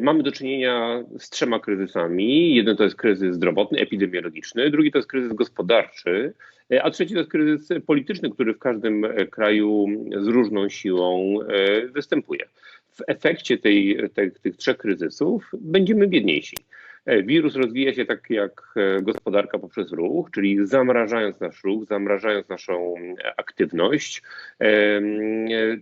Mamy do czynienia z trzema kryzysami. Jeden to jest kryzys zdrowotny, epidemiologiczny, drugi to jest kryzys gospodarczy, a trzeci to jest kryzys polityczny, który w każdym kraju z różną siłą występuje. W efekcie tej, tej, tych trzech kryzysów będziemy biedniejsi. E, wirus rozwija się tak jak e, gospodarka poprzez ruch, czyli zamrażając nasz ruch, zamrażając naszą e, aktywność.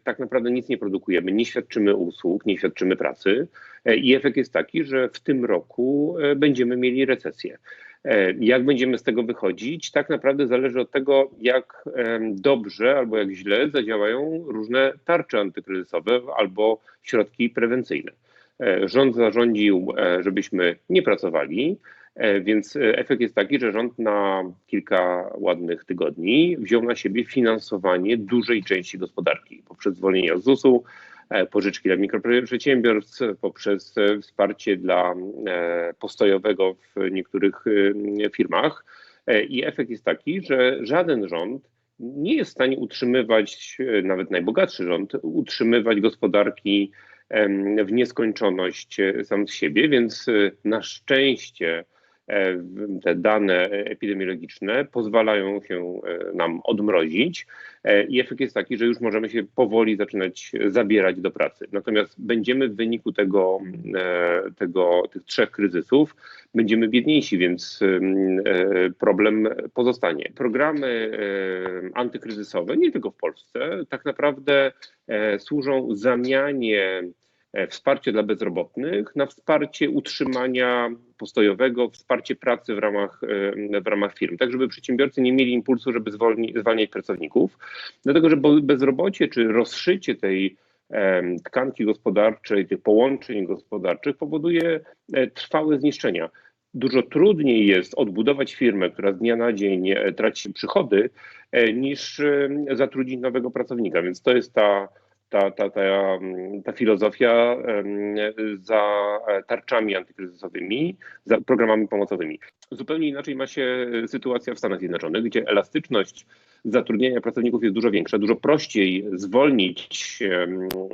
Tak naprawdę nic nie produkujemy, nie świadczymy usług, nie świadczymy pracy i efekt jest taki, że w tym roku będziemy mieli recesję. Jak będziemy z tego wychodzić, tak naprawdę zależy od tego, jak dobrze albo jak źle zadziałają różne tarcze antykryzysowe albo środki prewencyjne. E, rząd zarządził, e, żebyśmy nie pracowali, e, więc efekt jest taki, że rząd na kilka ładnych tygodni wziął na siebie finansowanie dużej części gospodarki poprzez zwolnienie z ZUS-u, pożyczki dla mikroprzedsiębiorstw, poprzez wsparcie dla postojowego w niektórych firmach. I efekt jest taki, że żaden rząd nie jest w stanie utrzymywać, nawet najbogatszy rząd, utrzymywać gospodarki w nieskończoność e, sam z siebie, więc e, na szczęście e, te dane epidemiologiczne pozwalają się nam odmrozić i efekt jest taki, że już możemy się powoli zaczynać zabierać do pracy. Natomiast będziemy w wyniku tego, tego, tych trzech kryzysów, będziemy biedniejsi, więc problem pozostanie. Programy antykryzysowe, nie tylko w Polsce, tak naprawdę służą zamianie E, wsparcie dla bezrobotnych na wsparcie utrzymania postojowego, wsparcie pracy w ramach, e, w ramach firm, tak żeby przedsiębiorcy nie mieli impulsu, żeby zwolni, zwalniać pracowników, dlatego że bezrobocie czy rozszycie tej tkanki gospodarczej, tych połączeń gospodarczych powoduje e, trwałe zniszczenia. Dużo trudniej jest odbudować firmę, która z dnia na dzień traci przychody, niż zatrudnić nowego pracownika. Więc to jest ta ta, ta, ta, ta filozofia za tarczami antykryzysowymi, za programami pomocowymi. Zupełnie inaczej ma się sytuacja w Stanach Zjednoczonych, gdzie elastyczność zatrudnienia pracowników jest dużo większa, dużo prościej zwolnić e,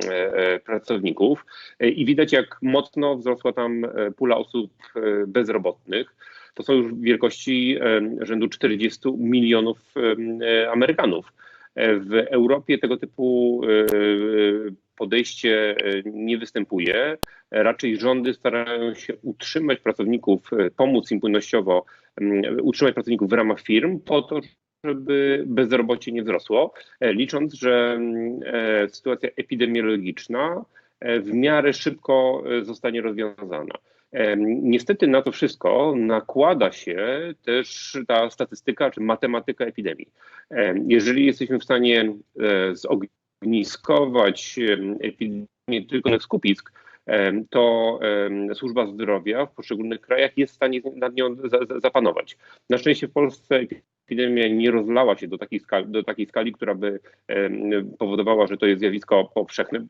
e, pracowników i widać, jak mocno wzrosła tam e, pula osób bezrobotnych. To są już wielkości rzędu 40 milionów Amerykanów w Europie tego typu e, podejście e, nie występuje. Raczej rządy starają się utrzymać pracowników, e, pomóc im płynnościowo utrzymać pracowników w ramach firm po to, żeby bezrobocie nie wzrosło, licząc, że sytuacja epidemiologiczna w miarę szybko zostanie rozwiązana. Niestety na to wszystko nakłada się też ta statystyka czy matematyka epidemii. Jeżeli jesteśmy w stanie e, zogniskować epidemię tylko na skupisk, to służba zdrowia w poszczególnych krajach jest w stanie nad nią zapanować. Na szczęście w Polsce epidemia nie rozlała się do takiej skali, do takiej skali która by powodowała, że to jest zjawisko powszechne.